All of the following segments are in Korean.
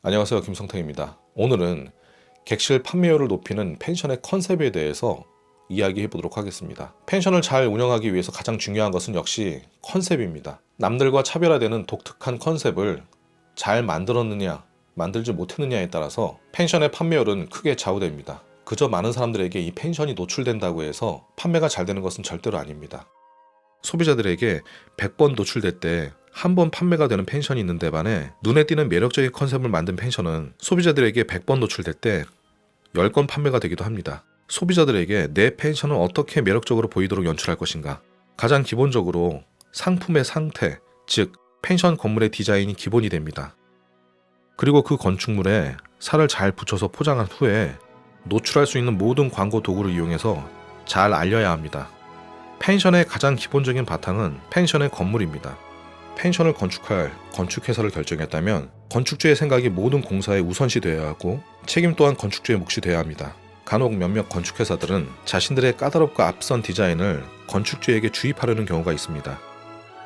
안녕하세요. 김성태입니다. 오늘은 객실 판매율을 높이는 펜션의 컨셉에 대해서 이야기해 보도록 하겠습니다. 펜션을 잘 운영하기 위해서 가장 중요한 것은 역시 컨셉입니다. 남들과 차별화되는 독특한 컨셉을 잘 만들었느냐, 만들지 못했느냐에 따라서 펜션의 판매율은 크게 좌우됩니다. 그저 많은 사람들에게 이 펜션이 노출된다고 해서 판매가 잘 되는 것은 절대로 아닙니다. 소비자들에게 100번 노출될 때 한 번 판매가 되는 펜션이 있는데 반해 눈에 띄는 매력적인 컨셉을 만든 펜션은 소비자들에게 100번 노출될 때 10건 판매가 되기도 합니다. 소비자들에게 내 펜션을 어떻게 매력적으로 보이도록 연출할 것인가? 가장 기본적으로 상품의 상태, 즉 펜션 건물의 디자인이 기본이 됩니다. 그리고 그 건축물에 살을 잘 붙여서 포장한 후에 노출할 수 있는 모든 광고 도구를 이용해서 잘 알려야 합니다. 펜션의 가장 기본적인 바탕은 펜션의 건물입니다. 펜션을 건축할 건축회사를 결정했다면 건축주의 생각이 모든 공사에 우선시 되어야 하고 책임 또한 건축주의 몫이 되어야 합니다. 간혹 몇몇 건축회사들은 자신들의 까다롭고 앞선 디자인을 건축주에게 주입하려는 경우가 있습니다.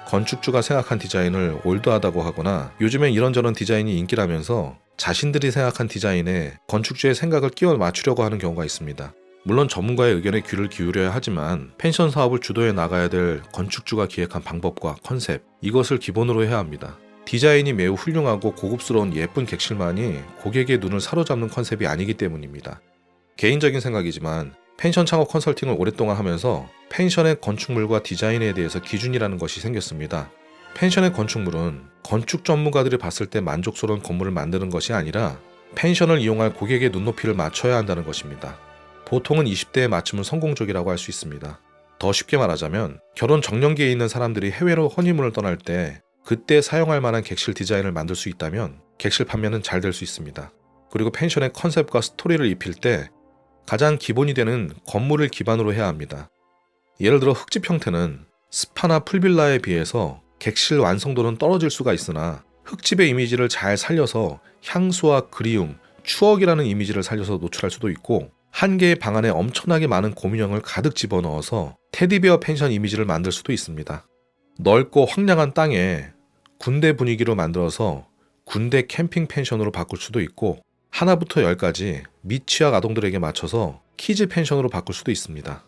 건축주가 생각한 디자인을 올드하다고 하거나 요즘엔 이런저런 디자인이 인기라면서 자신들이 생각한 디자인에 건축주의 생각을 끼워 맞추려고 하는 경우가 있습니다. 물론 전문가의 의견에 귀를 기울여야 하지만 펜션 사업을 주도해 나가야 될 건축주가 기획한 방법과 컨셉 이것을 기본으로 해야 합니다. 디자인이 매우 훌륭하고 고급스러운 예쁜 객실만이 고객의 눈을 사로잡는 컨셉이 아니기 때문입니다. 개인적인 생각이지만 펜션 창업 컨설팅을 오랫동안 하면서 펜션의 건축물과 디자인에 대해서 기준이라는 것이 생겼습니다. 펜션의 건축물은 건축 전문가들이 봤을 때 만족스러운 건물을 만드는 것이 아니라 펜션을 이용할 고객의 눈높이를 맞춰야 한다는 것입니다. 보통은 20대에 맞추면 성공적이라고 할 수 있습니다. 더 쉽게 말하자면 결혼 정년기에 있는 사람들이 해외로 허니문을 떠날 때 그때 사용할 만한 객실 디자인을 만들 수 있다면 객실 판매는 잘 될 수 있습니다. 그리고 펜션의 컨셉과 스토리를 입힐 때 가장 기본이 되는 건물을 기반으로 해야 합니다. 예를 들어 흙집 형태는 스파나 풀빌라에 비해서 객실 완성도는 떨어질 수가 있으나 흙집의 이미지를 잘 살려서 향수와 그리움, 추억이라는 이미지를 살려서 노출할 수도 있고 한 개의 방 안에 엄청나게 많은 곰인형을 가득 집어넣어서 테디베어 펜션 이미지를 만들 수도 있습니다. 넓고 황량한 땅에 군대 분위기로 만들어서 군대 캠핑 펜션으로 바꿀 수도 있고 하나부터 열까지 미취학 아동들에게 맞춰서 키즈 펜션으로 바꿀 수도 있습니다.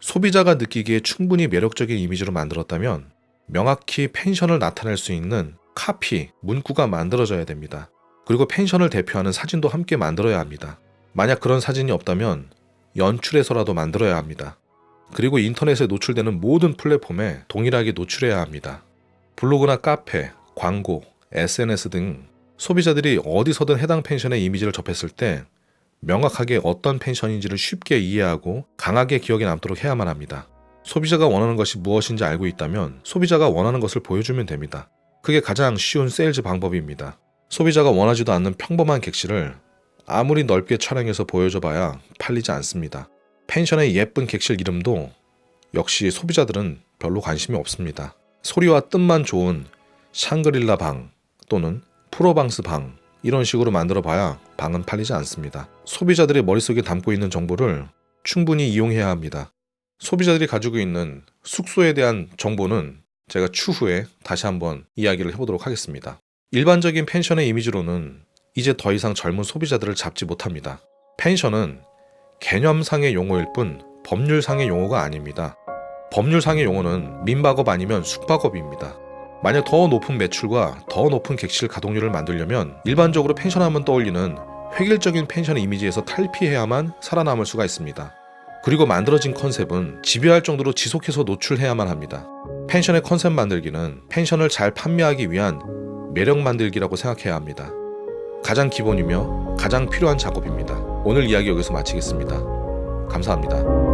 소비자가 느끼기에 충분히 매력적인 이미지로 만들었다면 명확히 펜션을 나타낼 수 있는 카피, 문구가 만들어져야 됩니다. 그리고 펜션을 대표하는 사진도 함께 만들어야 합니다. 만약 그런 사진이 없다면 연출해서라도 만들어야 합니다. 그리고 인터넷에 노출되는 모든 플랫폼에 동일하게 노출해야 합니다. 블로그나 카페, 광고, SNS 등 소비자들이 어디서든 해당 펜션의 이미지를 접했을 때 명확하게 어떤 펜션인지를 쉽게 이해하고 강하게 기억에 남도록 해야만 합니다. 소비자가 원하는 것이 무엇인지 알고 있다면 소비자가 원하는 것을 보여주면 됩니다. 그게 가장 쉬운 세일즈 방법입니다. 소비자가 원하지도 않는 평범한 객실을 아무리 넓게 촬영해서 보여줘봐야 팔리지 않습니다. 펜션의 예쁜 객실 이름도 역시 소비자들은 별로 관심이 없습니다. 소리와 뜻만 좋은 샹그릴라 방 또는 프로방스 방 이런 식으로 만들어 봐야 방은 팔리지 않습니다. 소비자들의 머릿속에 담고 있는 정보를 충분히 이용해야 합니다. 소비자들이 가지고 있는 숙소에 대한 정보는 제가 추후에 다시 한번 이야기를 해보도록 하겠습니다. 일반적인 펜션의 이미지로는 이제 더 이상 젊은 소비자들을 잡지 못합니다. 펜션은 개념상의 용어일 뿐 법률상의 용어가 아닙니다. 법률상의 용어는 민박업 아니면 숙박업입니다. 만약 더 높은 매출과 더 높은 객실 가동률을 만들려면 일반적으로 펜션 하면 떠올리는 획일적인 펜션 이미지에서 탈피해야만 살아남을 수가 있습니다. 그리고 만들어진 컨셉은 지배할 정도로 지속해서 노출해야만 합니다. 펜션의 컨셉 만들기는 펜션을 잘 판매하기 위한 매력 만들기라고 생각해야 합니다. 가장 기본이며 가장 필요한 작업입니다. 오늘 이야기 여기서 마치겠습니다. 감사합니다.